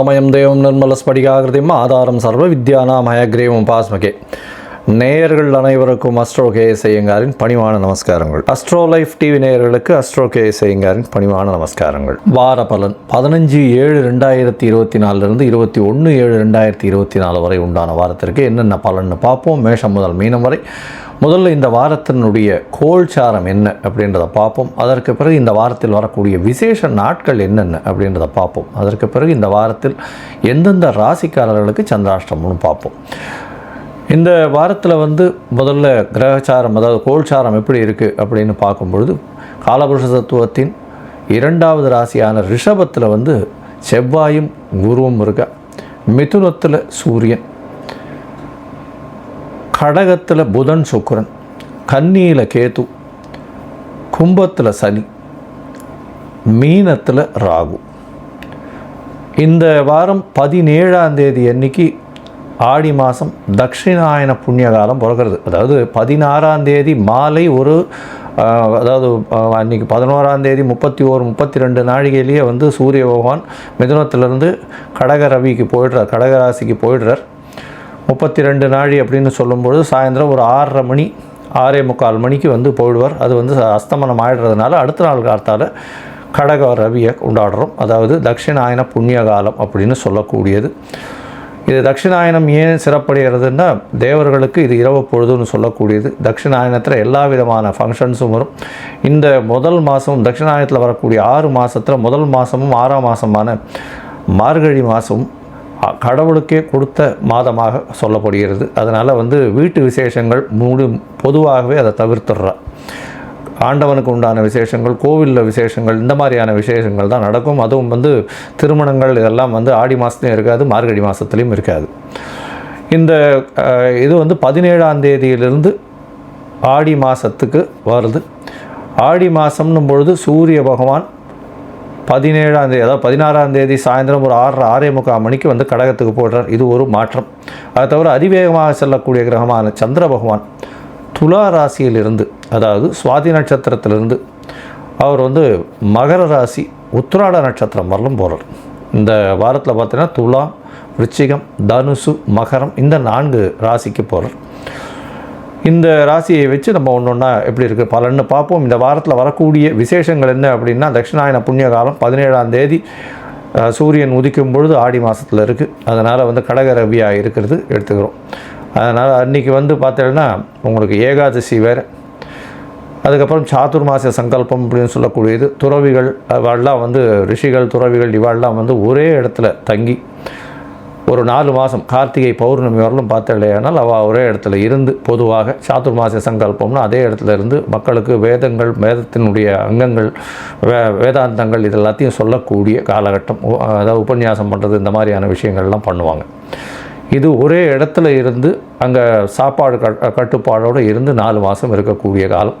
ஞானானந்தமயம் தேவம் நிர்மலஸ்படிகாகிருதிம் ஆதாரம் சர்வ வித்யானாம் ஹயக்ரீவம் பாஸ்மகே. நேயர்கள் அனைவருக்கும் அஸ்ட்ரோ கே செய்யுங்காரின் பணிவான நமஸ்காரங்கள். அஸ்ட்ரோ லைஃப் டிவி நேயர்களுக்கு அஸ்ட்ரோ கே செய்யுங்காரின் பணிவான நமஸ்காரங்கள். வார பலன் பதினஞ்சு ஏழு ரெண்டாயிரத்தி இருபத்தி நாலுலேருந்து இருபத்தி ஒன்று ஏழு ரெண்டாயிரத்தி இருபத்தி நாலு வரை உண்டான வாரத்திற்கு என்னென்ன பலன்னு பார்ப்போம். மேஷம் முதல் மீனம் வரை முதல்ல இந்த வாரத்தினுடைய கோல்சாரம் என்ன அப்படின்றத பார்ப்போம். அதற்கு பிறகு இந்த வாரத்தில் வரக்கூடிய விசேஷ நாட்கள் என்னென்ன அப்படின்றத பார்ப்போம். அதற்கு பிறகு இந்த வாரத்தில் எந்தெந்த ராசிக்காரர்களுக்கு சந்திராஷ்டமம்னு பார்ப்போம். இந்த வாரத்தில் வந்து முதல்ல கிரகச்சாரம் அதாவது கோல்சாரம் எப்படி இருக்குது அப்படின்னு பார்க்கும்பொழுது காலபுருஷ தத்துவத்தின் இரண்டாவது ராசியான ரிஷபத்தில் வந்து செவ்வாயும் குருவும் இருக்க? மிதுனத்தில் சூரியன். கடகத்தில் புதன் சுக்கரன் கன்னியில் கேது கும்பத்தில் சனி மீனத்தில் ராகு. இந்த வாரம் பதினேழாம் தேதி அன்னைக்கு ஆடி மாதம் தட்சிணாயன புண்ணிய காலம் பிறக்கிறது. அதாவது பதினாறாம் தேதி மாலை ஒரு அதாவது அன்றைக்கி அன்னைக்கு பதினோராம் தேதி முப்பத்தி ஓரு முப்பத்தி ரெண்டு நாழிகையிலேயே வந்து சூரிய பகவான் மிதுனத்திலேருந்து கடக ரவிக்கு போயிடுறார் கடகராசிக்கு போயிடுறார். முப்பத்தி ரெண்டு நாழி அப்படின்னு சொல்லும்பொழுது சாயந்தரம் ஒரு ஆறரை மணி ஆறே முக்கால் மணிக்கு வந்து போயிடுவார். அது வந்து அஸ்தமனம் ஆயிடுறதுனால அடுத்த நாள் காலத்தால் கடக ரவியை கொண்டாடுறோம். அதாவது தட்சிணாயன புண்ணிய காலம் அப்படின்னு சொல்லக்கூடியது. இது தட்சிணாயனம் ஏன் சிறப்படைகிறதுன்னா தேவர்களுக்கு இது இரவு பொழுதுன்னு சொல்லக்கூடியது. தட்சிணாயனத்தில் எல்லா விதமான ஃபங்க்ஷன்ஸும் வரும். இந்த முதல் மாதம் தட்சிணாயனத்தில் வரக்கூடிய ஆறு மாதத்தில் முதல் மாதமும் ஆறாம் மாதமான மார்கழி மாதமும் கடவுளுக்கே கொடுத்த மாதமாக சொல்லப்படுகிறது. அதனால் வந்து வீட்டு விசேஷங்கள் முழு பொதுவாகவே அதை தவிர்த்துடுறா. ஆண்டவனுக்கு உண்டான விசேஷங்கள் கோவிலில் விசேஷங்கள் இந்த மாதிரியான விசேஷங்கள் தான் நடக்கும். அதுவும் வந்து திருமணங்கள் இதெல்லாம் வந்து ஆடி மாதத்துலையும் இருக்காது மார்கழி மாதத்துலேயும் இருக்காது. இந்த இது வந்து பதினேழாம் தேதியிலிருந்து ஆடி மாதத்துக்கு வருது. ஆடி மாதம்னும் பொழுது சூரிய பகவான் பதினேழாம் தேதி அதாவது பதினாறாம் தேதி சாயந்தரம் ஒரு ஆறு ஆறே முக்கால் மணிக்கு வந்து கடகத்துக்கு போடுறார். இது ஒரு மாற்றம். அதை தவிர அதிவேகமாக செல்லக்கூடிய கிரகமான சந்திர பகவான் துலா ராசியிலிருந்து அதாவது சுவாதி நட்சத்திரத்திலிருந்து அவர் வந்து மகர ராசி உத்திராட நட்சத்திரம் வரலும் போகிறார் இந்த வாரத்தில் பார்த்தீங்கன்னா துலா விருச்சிகம் தனுசு மகரம் இந்த நான்கு ராசிக்கு போகிறார் இந்த ராசியை வச்சு நம்ம ஒன்று ஒன்றா எப்படி இருக்குது பலன்னு பார்ப்போம். இந்த வாரத்தில் வரக்கூடிய விசேஷங்கள் என்ன அப்படின்னா தட்சிணாயன புண்ணிய காலம் பதினேழாம் தேதி சூரியன் உதிக்கும் பொழுது ஆடி மாதத்தில் இருக்குது அதனால் வந்து கடக ரவியாக இருக்கிறது எடுத்துக்கிறோம். அதனால் அன்றைக்கி வந்து பார்த்தீங்கன்னா உங்களுக்கு ஏகாதசி வேறு. அதுக்கப்புறம் சாதுர்மாச சங்கல்பம் அப்படின்னு சொல்லக்கூடியது. துறவிகள் இவாள்லாம் வந்து ரிஷிகள் துறவிகள் இவாள்லாம் வந்து ஒரே இடத்துல தங்கி ஒரு நாலு மாதம் கார்த்திகை பௌர்ணமி வரலும் பார்த்தலையானால் அவள் ஒரே இடத்துல இருந்து பொதுவாக சாதுர்மாச சங்கல்பம்னு அதே இடத்துல இருந்து மக்களுக்கு வேதங்கள் வேதத்தினுடைய அங்கங்கள் வே வேதாந்தங்கள் இது எல்லாத்தையும் சொல்லக்கூடிய காலகட்டம் அதாவது உபன்யாசம் பண்ணுறது இந்த மாதிரியான விஷயங்கள்லாம் பண்ணுவாங்க. இது ஒரே இடத்துல இருந்து அங்கே சாப்பாடு கட் கட்டுப்பாடோடு இருந்து நாலு மாதம் இருக்கக்கூடிய காலம்.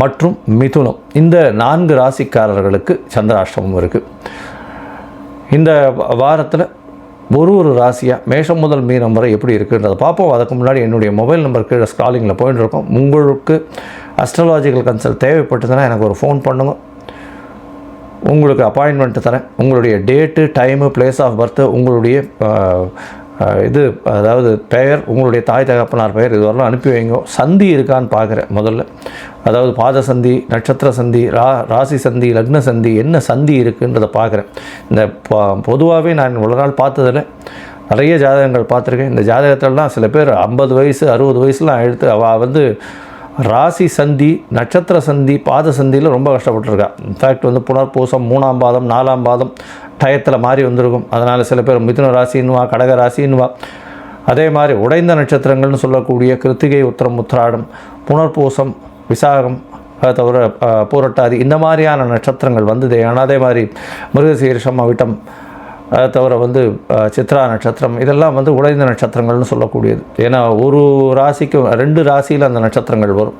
மற்றும் மிதுனம். இந்த நான்கு ராசிக்காரர்களுக்கு சந்திராஷ்டமம் இருக்குது இந்த வாரத்தில் ஒரு ஒரு ராசியாக மேஷம் முதல் மீனம் வரை எப்படி இருக்குன்றதை பார்ப்போம். அதுக்கு முன்னாடி என்னுடைய மொபைல் நம்பர் கீழே ஸ்காலிங்கில் போயிட்டு இருக்கோம். உங்களுக்கு அஸ்ட்ராலாஜிக்கல் கன்சல்ட் தேவைப்பட்டதுன்னா எனக்கு ஒரு ஃபோன் பண்ணுங்க. உங்களுக்கு அப்பாயின்மெண்ட்டு தரேன். உங்களுடைய date time place of birth உங்களுடைய இது அதாவது பெயர் உங்களுடைய தாய் தகப்பனார் பெயர் இதுவரெல்லாம் அனுப்பி வைங்க. சந்தி இருக்கான்னு பார்க்குறேன் முதல்ல. அதாவது பாத சந்தி நட்சத்திர சந்தி ரா ராசி சந்தி லக்ன சந்தி என்ன சந்தி இருக்குன்றதை பார்க்குறேன். இந்த பொதுவாகவே நான் இவ்வளோ நாள் பார்த்ததில் நிறைய ஜாதகங்கள் பார்த்துருக்கேன். இந்த ஜாதகத்திலலாம் சில பேர் ஐம்பது வயசு அறுபது வயசுலாம் எடுத்து அவள் வந்து ராசி சந்தி நட்சத்திர சந்தி பாத சந்தியில் ரொம்ப கஷ்டப்பட்டுருக்கா. இன்ஃபேக்ட் வந்து புனர்பூசம் மூணாம் பாதம் நாலாம் பாதம் டயத்தில் மாறி வந்திருக்கும். அதனால் சில பேர் மிதுன ராசின்னுவா கடக ராசின்னுவா. அதே மாதிரி உடைந்த நட்சத்திரங்கள்னு சொல்லக்கூடிய கிருத்திகை உத்திரம் உத்திராடம் புனர்பூசம் விசாகம் அதை தவிர பூரட்டாதி இந்த மாதிரியான நட்சத்திரங்கள் வந்தது. ஆனால் அதே மாதிரி மிருகசீரிஷம் அவிட்டம் அதை தவிர வந்து சித்ரா நட்சத்திரம் இதெல்லாம் வந்து உடைந்த நட்சத்திரங்கள்னு சொல்லக்கூடியது. ஏன்னா ஒரு ராசிக்கும் ரெண்டு ராசியில் அந்த நட்சத்திரங்கள் வரும்.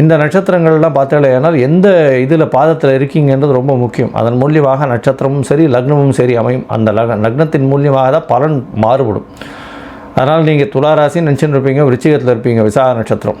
இந்த நட்சத்திரங்கள்லாம் பார்த்தாலேனால் எந்த இதில் பாதத்தில் இருக்கீங்கன்றது ரொம்ப முக்கியம். அதன் மூலியமாக நட்சத்திரமும் சரி லக்னமும் சரி அமையும். அந்த லக லக்னத்தின் மூலியமாக தான் பலன் மாறுபடும். அதனால் நீங்கள் துளாராசின்னு நினச்சின்னு இருப்பீங்க விருச்சிகத்தில் இருப்பீங்க விசாக நட்சத்திரம்.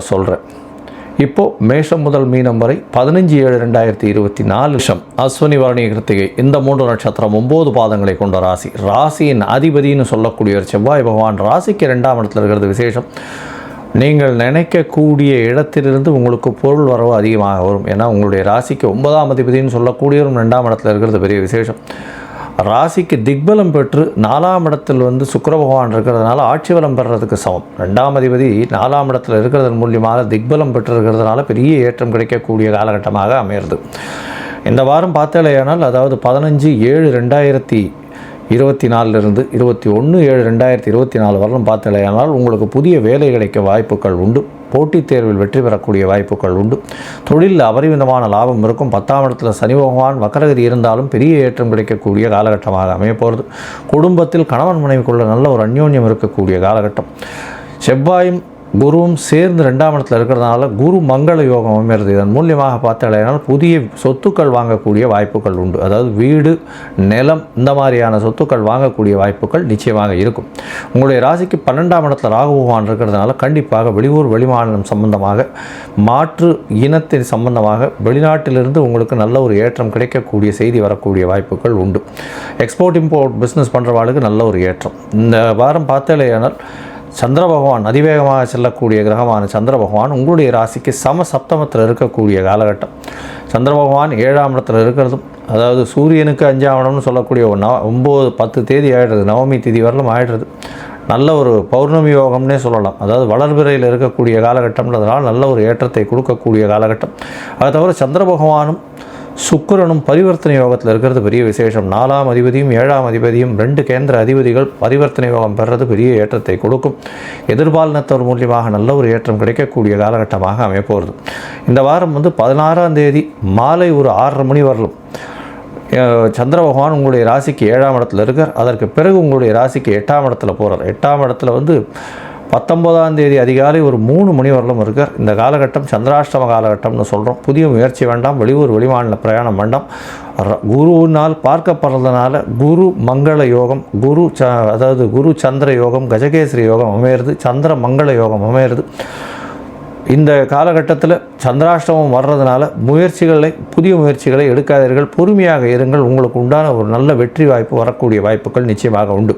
சொல்கிறேன் இப்போது மேஷம் முதல் மீனம் வரை பதினஞ்சு ஏழு ரெண்டாயிரத்தி இருபத்தி நாலு லட்சம் அஸ்வினி வரணி கிருத்திகை இந்த மூன்று நட்சத்திரம் ஒம்பது பாதங்களை கொண்ட ராசி. ராசியின் அதிபதின்னு சொல்லக்கூடிய ஒரு செவ்வாய் பகவான் ராசிக்கு ரெண்டாம் இடத்துல இருக்கிறது விசேஷம். நீங்கள் நினைக்கக்கூடிய இடத்திலிருந்து உங்களுக்கு பொருள் வரவு அதிகமாக வரும். ஏன்னா உங்களுடைய ராசிக்கு ஒன்பதாம் அதிபதினு சொல்லக்கூடியவரும் ரெண்டாம் இடத்துல இருக்கிறது பெரிய விசேஷம். ராசிக்கு திக்பலம் பெற்று நாலாம் இடத்தில் வந்து சுக்கர பகவான் இருக்கிறதுனால ஆட்சி பலம் பெறுறதுக்கு சமம். ரெண்டாம் அதிபதி நாலாம் இடத்தில் இருக்கிறதன் மூலியமாக திக்பலம் பெற்று இருக்கிறதுனால பெரிய ஏற்றம் கிடைக்கக்கூடிய காலகட்டமாக அமையிறது. இந்த வாரம் பார்த்தாலேயானால் அதாவது பதினஞ்சு ஏழு ரெண்டாயிரத்தி இருபத்தி நாலுலேருந்து இருபத்தி ஒன்று ஏழு ரெண்டாயிரத்தி இருபத்தி நாலு வரலும் பார்த்தலையானால் உங்களுக்கு புதிய வேலை கிடைக்க வாய்ப்புகள் உண்டு. போட்டித் தேர்வில் வெற்றி பெறக்கூடிய வாய்ப்புகள் உண்டு. தொழிலில் அபரிமிதமான லாபம் இருக்கும். பத்தாம் இடத்துல சனி பகவான் வக்கரகதி இருந்தாலும் பெரிய ஏற்றம் கிடைக்கக்கூடிய காலகட்டமாக அமைய போகிறது குடும்பத்தில் கணவன் மனைவிக்குள்ள நல்ல ஒரு அந்யோன்யம் இருக்கக்கூடிய காலகட்டம். செவ்வாயும் குருவும் சேர்ந்து ரெண்டாம் இடத்துல இருக்கிறதுனால குரு மங்கள யோகம் அமைகிறது. இதன் மூலியமாக பார்த்தாலும் புதிய சொத்துக்கள் வாங்கக்கூடிய வாய்ப்புகள் உண்டு. அதாவது வீடு நிலம் இந்த மாதிரியான சொத்துக்கள் வாங்கக்கூடிய வாய்ப்புகள் நிச்சயமாக இருக்கும். உங்களுடைய ராசிக்கு பன்னெண்டாம் இடத்துல ராகு பகவான் இருக்கிறதுனால கண்டிப்பாக வெளியூர் வெளிமாநிலம் சம்பந்தமாக மாற்று இனத்தின் சம்பந்தமாக வெளிநாட்டிலிருந்து உங்களுக்கு நல்ல ஒரு ஏற்றம் கிடைக்கக்கூடிய செய்தி வரக்கூடிய வாய்ப்புகள் உண்டு. எக்ஸ்போர்ட் இம்போர்ட் பிஸ்னஸ் பண்ணுறவாளுக்கு நல்ல ஒரு ஏற்றம். இந்த வாரம் பார்த்தாலேயானால் சந்திர பகவான் அதிவேகமாக செல்லக்கூடிய கிரகமான சந்திர பகவான் உங்களுடைய ராசிக்கு சம சப்தமத்தில் இருக்கக்கூடிய காலகட்டம். சந்திர பகவான் ஏழாம் இடத்துல இருக்கிறதும் அதாவது சூரியனுக்கு அஞ்சாம் இடம்னு சொல்லக்கூடிய ஒரு நவ ஒம்பது பத்து தேதி ஆகிடுறது நவமி தேதி வரலும் ஆகிடுறது நல்ல ஒரு பௌர்ணமி யோகம்னே சொல்லலாம். அதாவது வளர்பிறையில் இருக்கக்கூடிய காலகட்டம்ன்றதுனால நல்ல ஒரு ஏற்றத்தை கொடுக்கக்கூடிய காலகட்டம். அதை தவிர சந்திர பகவானும் சுக்கிரனும் பரிவர்த்தனை யோகத்தில் இருக்கிறது பெரிய விசேஷம். நாலாம் அதிபதியும் ஏழாம் அதிபதியும் ரெண்டு கேந்திர அதிபதிகள் பரிவர்த்தனை யோகம் பெறுறது பெரிய ஏற்றத்தை கொடுக்கும். எதிர்பாலினத்தவர் மூலியமாக நல்ல ஒரு ஏற்றம் கிடைக்கக்கூடிய காலகட்டமாக அமையப்போகிறது இந்த வாரம் வந்து பதினாறாம் தேதி மாலை ஒரு ஆறரை மணி வரலும். சந்திர பகவான் உங்களுடைய ராசிக்கு ஏழாம் இடத்துல இருக்கார். அதற்கு பிறகு உங்களுடைய ராசிக்கு எட்டாம் இடத்துல போகிறார் எட்டாம் இடத்துல வந்து பத்தொம்போதாம் தேதி அதிகாலை ஒரு மூணு மணி வரலும் இருக்கார் இந்த காலகட்டம் சந்திராஷ்டம காலகட்டம்னு சொல்கிறோம் புதிய முயற்சி வேண்டாம். வெளியூர் வெளிமாநில பிரயாணம் வேண்டாம் ர- குருவினால் பார்க்கப்படுறதுனால குரு மங்கள யோகம் குரு ச அதாவது குரு சந்திர யோகம் கஜகேசரி யோகம் அமையிறது சந்திர மங்கள யோகம் அமையிறது. இந்த காலகட்டத்தில் சந்திராஷ்டமம் வர்றதுனால முயற்சிகளை புதிய முயற்சிகளை எடுக்காதீர்கள். பொறுமையாக இருங்கள். உங்களுக்கு உண்டான ஒரு நல்ல வெற்றி வாய்ப்பு வரக்கூடிய வாய்ப்புகள் நிச்சயமாக உண்டு.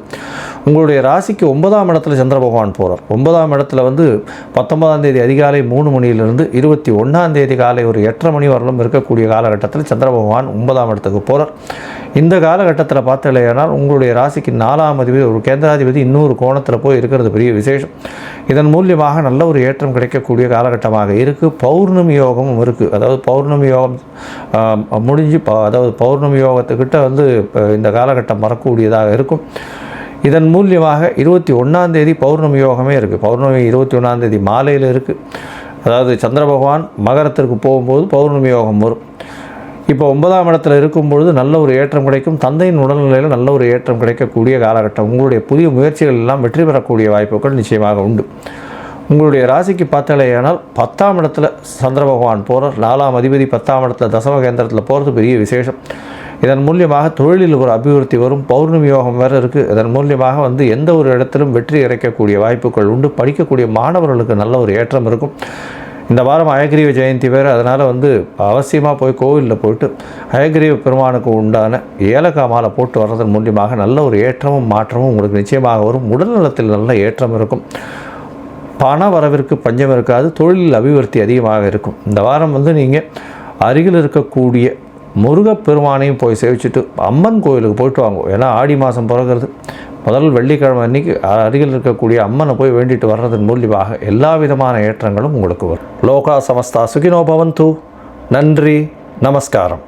உங்களுடைய ராசிக்கு ஒன்பதாம் இடத்துல சந்திர பகவான் போகிறார் ஒன்பதாம் இடத்துல வந்து பத்தொன்பதாம் தேதி அதிகாலை மூணு மணியிலிருந்து இருபத்தி ஒன்றாம் தேதி காலை ஒரு எட்டரை மணி வரலும் இருக்கக்கூடிய காலகட்டத்தில் சந்திர பகவான் ஒன்பதாம் இடத்துக்கு போகிறார் இந்த காலகட்டத்தில் பார்த்தலையானால் உங்களுடைய ராசிக்கு நாலாம் அதிபதி ஒரு கேந்திராதிபதி இன்னொரு கோணத்தில் போய் இருக்கிறது பெரிய விசேஷம். இதன் மூலியமாக நல்ல ஒரு ஏற்றம் கிடைக்கக்கூடிய காலகட்டமாக இருக்குது பௌர்ணமி யோகமும் இருக்குது அதாவது பௌர்ணமி யோகம் முடிஞ்சு ப- அதாவது பௌர்ணமி யோகத்துக்கிட்ட வந்து இப்போ இந்த காலகட்டம் வரக்கூடியதாக இருக்கும். இதன் மூலியமாக இருபத்தி ஒன்றாந்தேதி பௌர்ணமி யோகமே இருக்குது பௌர்ணமி இருபத்தி ஒன்றாந்தேதி மாலையில் இருக்குது அதாவது சந்திர பகவான் மகரத்திற்கு போகும்போது பௌர்ணமி யோகம் வரும். இப்போ ஒன்பதாம் இடத்துல இருக்கும் பொழுது நல்ல ஒரு ஏற்றம் கிடைக்கும். தந்தையின் உடல்நிலையில் நல்ல ஒரு ஏற்றம் கிடைக்கக்கூடிய காலகட்டம். உங்களுடைய புதிய முயற்சிகள் எல்லாம் வெற்றி பெறக்கூடிய வாய்ப்புகள் நிச்சயமாக உண்டு. உங்களுடைய ராசிக்கு பார்த்தாலேயானால் பத்தாம் இடத்துல சந்திர பகவான் போகிறார் நாலாம் அதிபதி பத்தாம் இடத்துல தசம கேந்திரத்தில் போகிறது பெரிய விசேஷம். இதன் மூலியமாக தொழிலில் ஒரு அபிவிருத்தி வரும். பௌர்ணமி யோகம் வேறு இருக்குது இதன் மூலியமாக வந்து எந்த ஒரு இடத்திலும் வெற்றி இறைக்கக்கூடிய வாய்ப்புகள் உண்டு. படிக்கக்கூடிய மாணவர்களுக்கு நல்ல ஒரு ஏற்றம் இருக்கும். இந்த வாரம் அயகிரீவ ஜெயந்தி வேறு அதனால் வந்து அவசியமாக போய் கோவிலில் போயிட்டு அயகிரீவ பெருமானுக்கு உண்டான ஏலக்காய் மாலை போட்டு வர்றதன் மூலியமாக நல்ல ஒரு ஏற்றமும் மாற்றமும் உங்களுக்கு நிச்சயமாக வரும். உடல்நலத்தில் நல்ல ஏற்றம் இருக்கும். பண வரவிற்கு பஞ்சம் இருக்காது. தொழிலில் அபிவிருத்தி அதிகமாக இருக்கும். இந்த வாரம் வந்து நீங்கள் அருகில் இருக்கக்கூடிய முருகப்பெருமானையும் போய் சேவிச்சுட்டு அம்மன் கோயிலுக்கு போயிட்டு வாங்க. ஏன்னா ஆடி மாதம் பிறகுறது. முதல் வெள்ளிக்கிழமை அன்னைக்கு அருகில் இருக்கக்கூடிய அம்மனை போய் வேண்டிட்டு வர்றதன் மூலியமாக எல்லா விதமான ஏற்றங்களும் உங்களுக்கு வரும். லோகா சமஸ்தா சுகினோ பவந்து. நன்றி நமஸ்காரம்.